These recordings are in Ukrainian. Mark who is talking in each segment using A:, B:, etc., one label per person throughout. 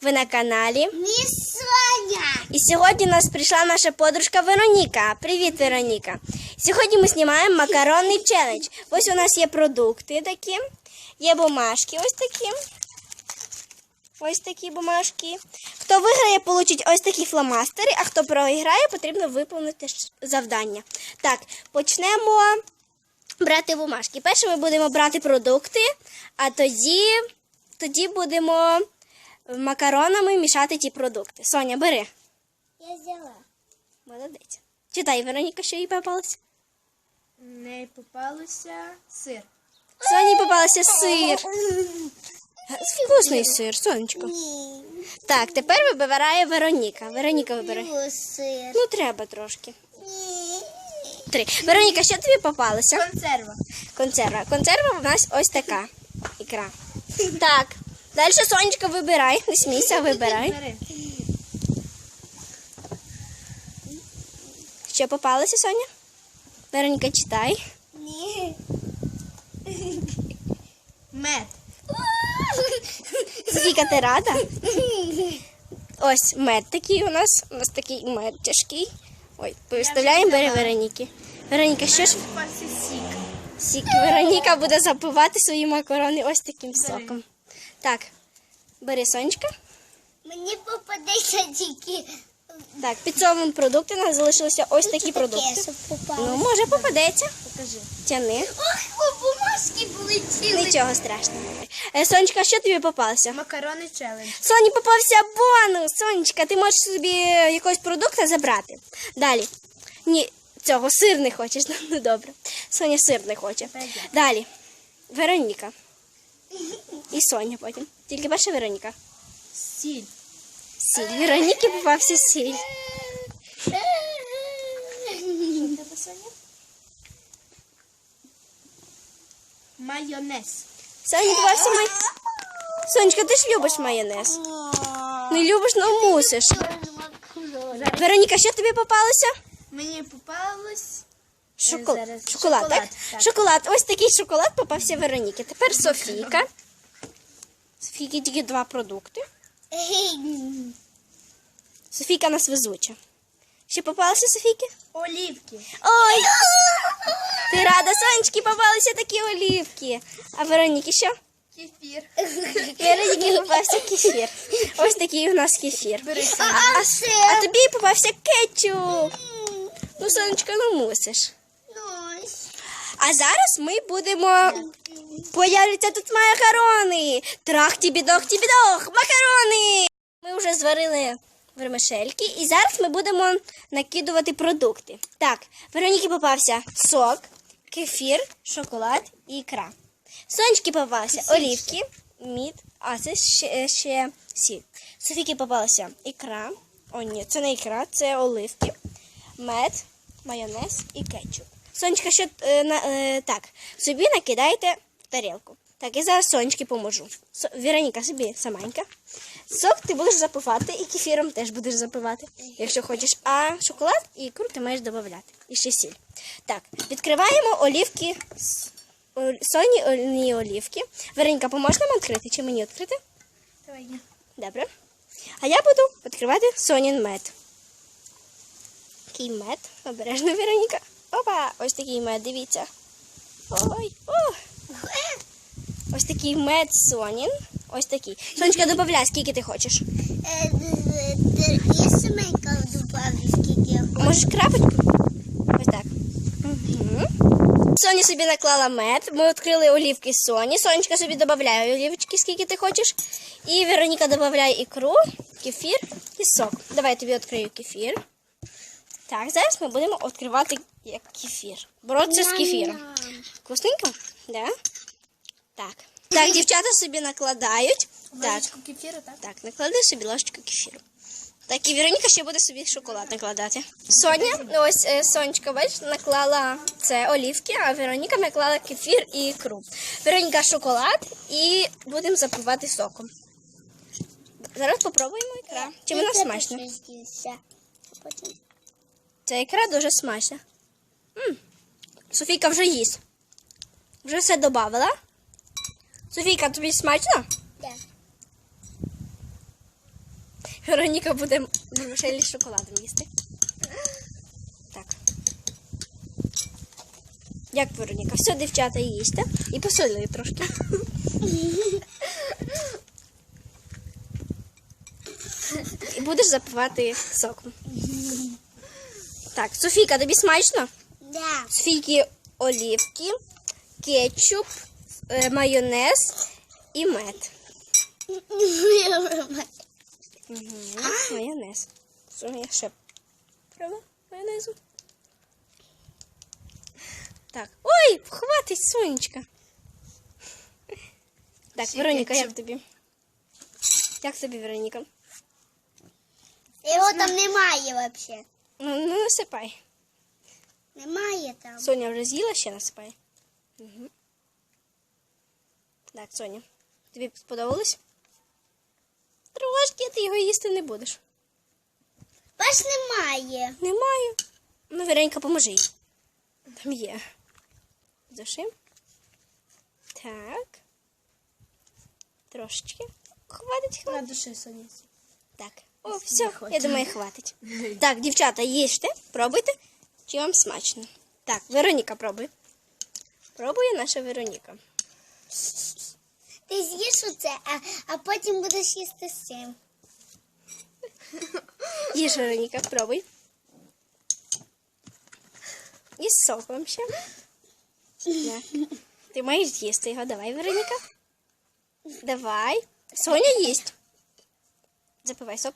A: Ви на каналі.
B: Соня.
A: І сьогодні у нас прийшла наша подружка Вероніка. Привіт, Вероніка. Сьогодні ми знімаємо макаронний челендж. Ось у нас є продукти такі, є бумажки ось такі. Ось такі бумажки. Хто виграє, получить ось такі фломастери, а хто програє, потрібно виповнити завдання. Так, почнемо брати бумажки. Перше ми будемо брати продукти, а тоді, тоді будемо макаронами мішати ті продукти. Соня, бери.
B: Я взяла.
A: Молодець. Читай, Вероніка, що їй попалося.
C: Не попалося сир.
A: Соні попалося сир. Вкусний сир, сонечко.
B: Ні.
A: Так, тепер вибирає Вероніка. Вероніка вибирає.
B: Люблю сир.
A: Ну, треба трошки.
B: Ні.
A: Три. Вероніка, що тобі попалося?
C: Консерва.
A: Консерва. Консерва у нас ось така ікра. Так. Далі Сонечка вибирай. Не смійся, вибирай. Що попалося, Соня? Вероніка, читай.
B: Ні.
C: Мед.
A: Софійка, ти рада? Ось мед такий у нас. У нас такий мед тяжкий. Ой, виставляємо, бери Вероніки. Вероніка, що ж
C: сік.
A: сік? Вероніка буде запивати свої макарони ось таким соком. Так, бери Сонечка.
B: Мені попадеться тільки
A: Так, підсовуємо продукти. У нас залишилися ось такі продукти.
B: щоб попало.
A: Ну, може, попадеться.
C: Покажи.
A: Тяни.
B: Ох, о, бумажки полетіли.
A: Нічого страшного. Е, Сонечка, що тобі попалося?
C: Макарони челендж.
A: Соні попався бонус. Сонечка, ти можеш собі якогось продукту забрати. Далі. Ні, цього сир не хочеш. Ну добре. Соня сир не хоче. Далі. Вероніка. І Соня потім. Тільки перша Вероніка.
C: Сіль.
A: Сіль. Вероніки попався сіль.
C: Тебе Соня?
A: Попався май. Сонечка, ти ж любиш майонез. Не любиш, ну мусиш. Вероніка, що тобі попалося?
C: Мені попалось
A: Шокол...
C: зараз
A: Шоколад,
C: шоколад,
A: так?
C: так.
A: Шоколад. Ось такий шоколад попався Вероніки. Тепер Софійка. Софійки тільки два продукти. Софійка нас везуча. Що попалося, Софійки?
C: олівки.
A: Ой! Ти рада, сонечки, попалися такі олівки. А Вероніки що?
C: Кефір.
A: Вероніки попався кефір. Ось такий у нас кефір. А, а, а тобі попався кетчуп. Ну, сонечка, ну мусиш. А зараз ми будемо. Появляться тут макарони. Трахті бідох ті бідох. Макарони. Ми вже зварили вермишельки і зараз ми будемо накидувати продукти. Так, Вероніки попався сок, кефір, шоколад і ікра. Сонечки попалися олівки, мід, а це ще, ще сіль. Софіки попалася ікра. О, ні, це не ікра, це оливки, мед, майонез і кетчуп. Сонечка, що е, на, е, так, собі накидайте в тарілку. Так, я зараз сонечки поможу. Со, Віроніка, собі саменька. Сок ти будеш запивати і кефіром теж будеш запивати, якщо хочеш. А шоколад і ікру ти маєш додати. І ще сіль. Так, відкриваємо олівки. Соні олівки. Вероніка, поможеш нам відкрити чи мені відкрити?
C: Давай я.
A: Добре. А я буду відкривати Сонін мед. Такий мед. Обережно, Вероніка. Опа! Ось такий мед, дивіться. Ой, о! Ось такий мед Сонін. Ось такий. Сонечка, додай, скільки ти хочеш.
B: Я саменька добавлю, скільки я хочу.
A: Можеш крапочку? Ось так. Угу. Соня собі наклала мед. Ми відкрили олівки Соні. Сонечка собі додає олівочки, скільки ти хочеш. І Вероніка додає ікру, кефір і сок. Давай я тобі відкрию кефір. Так, зараз ми будемо відкривати як кефір. Боротися з кефіром. Вкусненько? Да? Так. Так, дівчата собі накладають. Так.
C: Ложечку кефіру, так?
A: Так, наклади собі ложечку кефіру. Так, і Вероніка ще буде собі шоколад накладати. Соня, ну ось е, Сонечка, бачиш, наклала це олівки, а Вероніка наклала кефір і ікру. Вероніка шоколад і будемо запивати соком. Зараз попробуємо ікра. Чи вона смачна? Ця ікра дуже смачна. М. Софійка вже їсть. Вже все додавала. Софійка, тобі смачно?
B: Так.
A: Вероніка буде вермишелі з шоколадом їсти. Так. Як Вероніка? Все, дівчата, їсте. І посолили трошки. І будеш запивати соком. Так, Софійка, тобі смачно?
B: Да.
A: Софійки олівки, кетчуп, е, майонез і мед. Угу. Майонез. Що я ще? Правда? Майонезу. Так. Ой, хватить, сонечка. Так, Вероніка, як тобі? Як тобі, Вероніка?
B: Його там немає взагалі.
A: Ну, ну насипай.
B: Немає там.
A: Соня вже з'їла, ще насипай. Угу. Так, Соня, тобі сподобалось? Трошки ти його їсти не будеш.
B: Бач, немає.
A: Немає. Ну, Веронька, поможи їй. Там є. Зашим. Так. Трошечки. Хватить,
C: На
A: хватить.
C: душі Соніці.
A: Так. О, все, я думаю, хватить. Так, дівчата, їжте, пробуйте, чи вам смачно. Так, Вероніка пробуй. Пробує наша Вероніка.
B: Ти з'їш оце, а, а потім будеш їсти з цим.
A: Їж, Вероніка, пробуй. І з соком ще. Так. Ти маєш з'їсти його. Давай, Вероніка. Давай. Соня їсть. Запивай сок.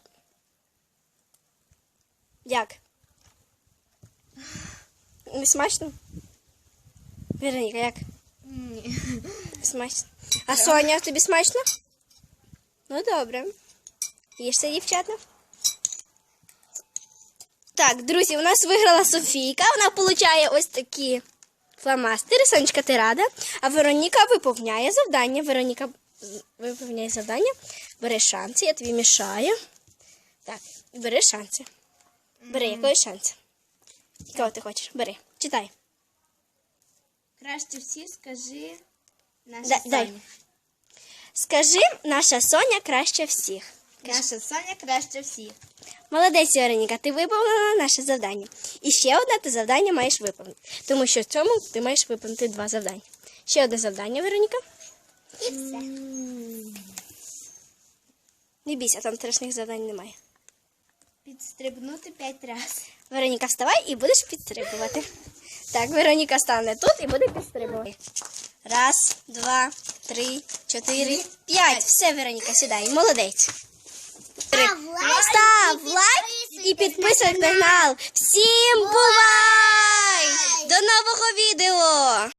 A: Як? Не смачно? Вероніка, як?
C: Ні.
A: Смачно. А Соня, тобі смачно? Ну добре. Їжте, дівчата. Так, друзі, у нас виграла Софійка. Вона получає ось такі фломастери. Сонечка, ти рада. А Вероніка виповняє завдання. Вероніка виповняє завдання. Бери шанси, я тобі мішаю. Так, бери шанси. Бери якої шанси? Кого ти хочеш? Бери. Читай.
C: Краще всі скажи наша
A: Да- дай.
C: Соня.
A: Скажи, наша Соня краще всіх.
C: Наша Соня краще всіх.
A: Молодець, Вероніка, ти виповнила наше завдання. І ще одне ти завдання маєш виповнити. Тому що в цьому ти маєш виповнити два завдання. Ще одне завдання, Вероніка.
B: І все.
A: Не бійся, там страшних завдань немає.
C: Підстрибнути п'ять разів.
A: Вероніка, вставай і будеш підстрибувати. Так, Вероніка стане тут і буде підстрибувати. Раз, два, три, чотири, п'ять. Все, Вероніка, сідай. Молодець.
B: Став лайк
A: і підписуй канал. Всім бувай! До нового відео!